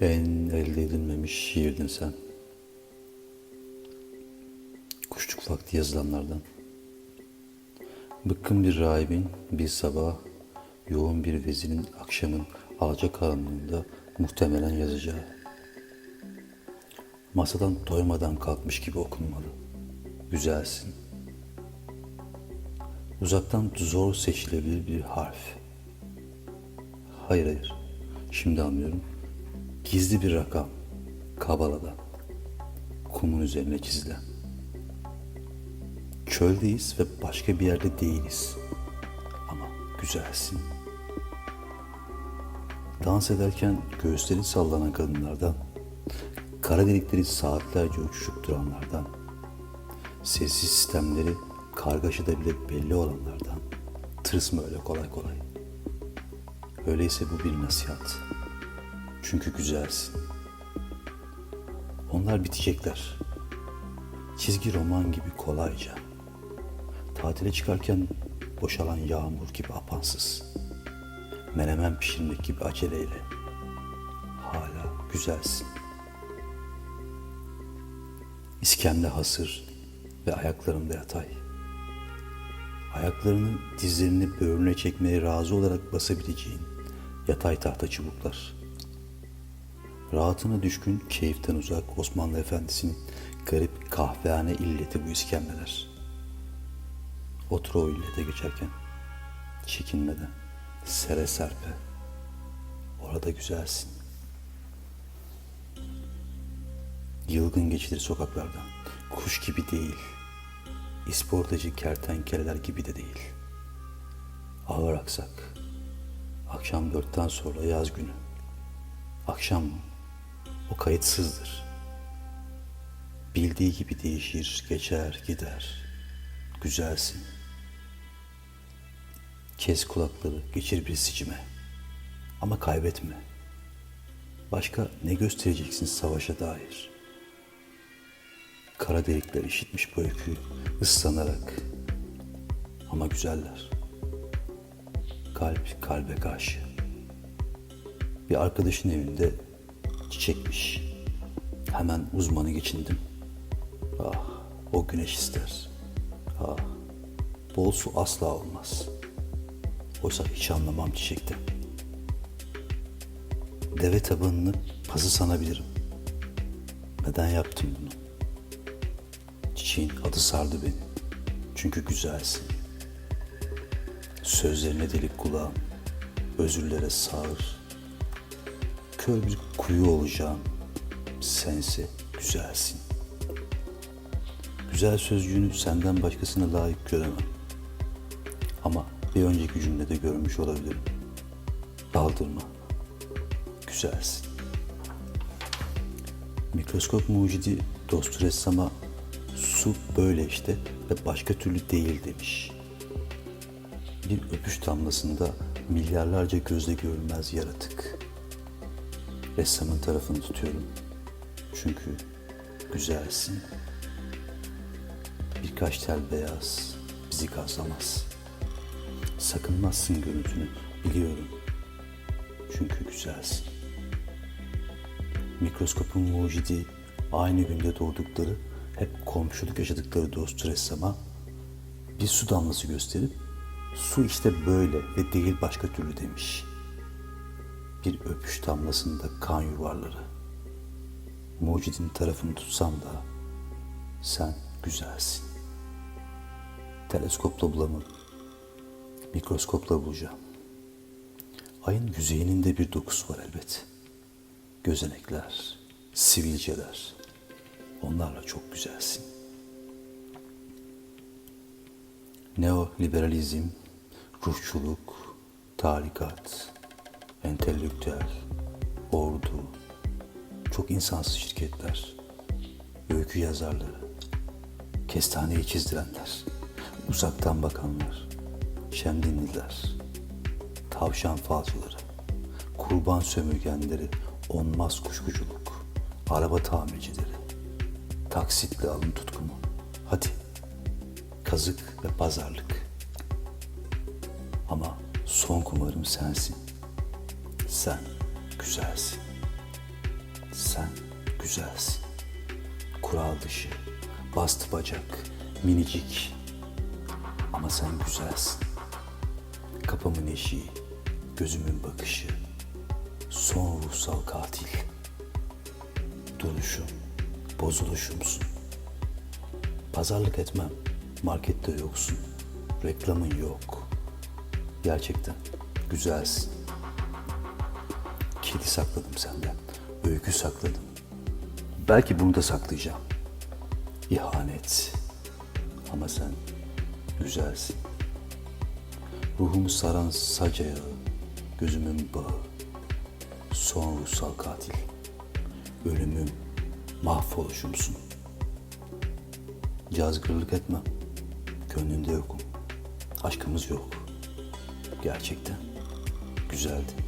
En elde edilmemiş şiirdin sen. Kuşluk vakti yazılanlardan. Bıkkın bir rahibin bir sabah, yoğun bir vezinin akşamın alacakaranlığında muhtemelen yazacağı. Masadan doymadan kalkmış gibi okunmalı. Güzelsin. Uzaktan zor seçilebilir bir harf. Hayır hayır. Şimdi anlıyorum. Gizli bir rakam. Kabala'da. Kumun üzerine çizilen. Çöldeyiz ve başka bir yerde değiliz. Ama güzelsin. Dans ederken göğüsleri sallanan kadınlardan, kara delikleri saatlerce uçuşup duranlardan, sessiz sistemleri kargaşada bile belli olanlardan, tırsma öyle kolay kolay. Öyleyse bu bir nasihat. Çünkü güzelsin. Onlar bitecekler. Çizgi roman gibi kolayca. Tatile çıkarken boşalan yağmur gibi apansız. Menemen pişirmek gibi aceleyle. Hala güzelsin. İskemle hasır ve ayaklarımda yatay. Ayaklarını dizlerini böğrüne çekmeye razı olarak basabileceğin yatay tahta çubuklar. Rahatına düşkün, keyiften uzak Osmanlı Efendisi'nin garip kahvehane illeti bu iskemleler. Otur o illete geçerken, çekinmeden, sere serpe, orada güzelsin. Yılgın geçilir sokaklardan, kuş gibi değil, isportacı kertenkeleler gibi de değil. Ağır aksak, akşam dörtten sonra yaz günü. Akşam mı? O kayıtsızdır. Bildiği gibi değişir, geçer, gider. Güzelsin. Kes kulakları, geçir bir sicime. Ama kaybetme. Başka ne göstereceksin savaşa dair? Kara delikler işitmiş bu öyküyü ıslanarak. Ama güzeller. Kalp kalbe karşı. Bir arkadaşın evinde çiçekmiş. Hemen uzmanı geçindim. Ah, o güneş ister. Ah, bol su asla olmaz. Oysa hiç anlamam çiçekten. Deve tabanını pazı sanabilirim. Neden yaptım bunu? Çiçeğin adı sardı beni. Çünkü güzelsin. Sözlerine delik kulağım, özürlere sağır. Kör bir kuyu olacağım. Sense güzelsin. Güzel sözcüğünü senden başkasına layık göremem. Ama bir önceki cümlede görmüş olabilirim. Daldırma. Güzelsin. Mikroskop mucidi dostu ressama su böyle işte ve başka türlü değil demiş. Bir öpüş damlasında milyarlarca gözle görülmez yaratık. Ressamın tarafını tutuyorum. Çünkü güzelsin. Birkaç tel beyaz bizi gazlamaz. Sakınmazsın görüntünü biliyorum. Çünkü güzelsin. Mikroskopun mucidi aynı günde doğdukları, hep komşuluk yaşadıkları dostu ressama bir su damlası gösterip su işte böyle ve değil başka türlü demiş. Bir öpüş damlasında kan yuvarları. Mucidin tarafını tutsam da sen güzelsin. Teleskopla bulamam. Mikroskopla bulacağım. Ayın yüzeyinin de bir dokusu var elbet. Gözenekler, sivilceler. Onlarla çok güzelsin. Neoliberalizm, ruhçuluk, tarikat, entelektüel, ordu, çok insansız şirketler, öykü yazarları, kestaneyi çizdirenler, uzaktan bakanlar, şemdinliler, tavşan falcıları, kurban sömürgenleri, onmaz kuşkuculuk, araba tamircileri, taksitle alın tutkumu. Hadi, kazık ve pazarlık. Ama son kumarım sensin. Sen güzelsin. Sen güzelsin. Kural dışı, bastı bacak, minicik. Ama sen güzelsin. Kapımın eşiği, gözümün bakışı. Son ruhsal katil. Duruşum, bozuluşumsun. Pazarlık etmem. Markette yoksun. Reklamın yok. Gerçekten güzelsin. Kedi sakladım senden. Öykü sakladım. Belki bunu da saklayacağım. İhanet. Ama sen güzelsin. Ruhumu saran sac gözümün bağı, son ruhsal katil. Ölümüm, mahvoluşumsun. Cazgırlık etmem. Gönlünde yokum. Aşkımız yok. Gerçekten güzeldi.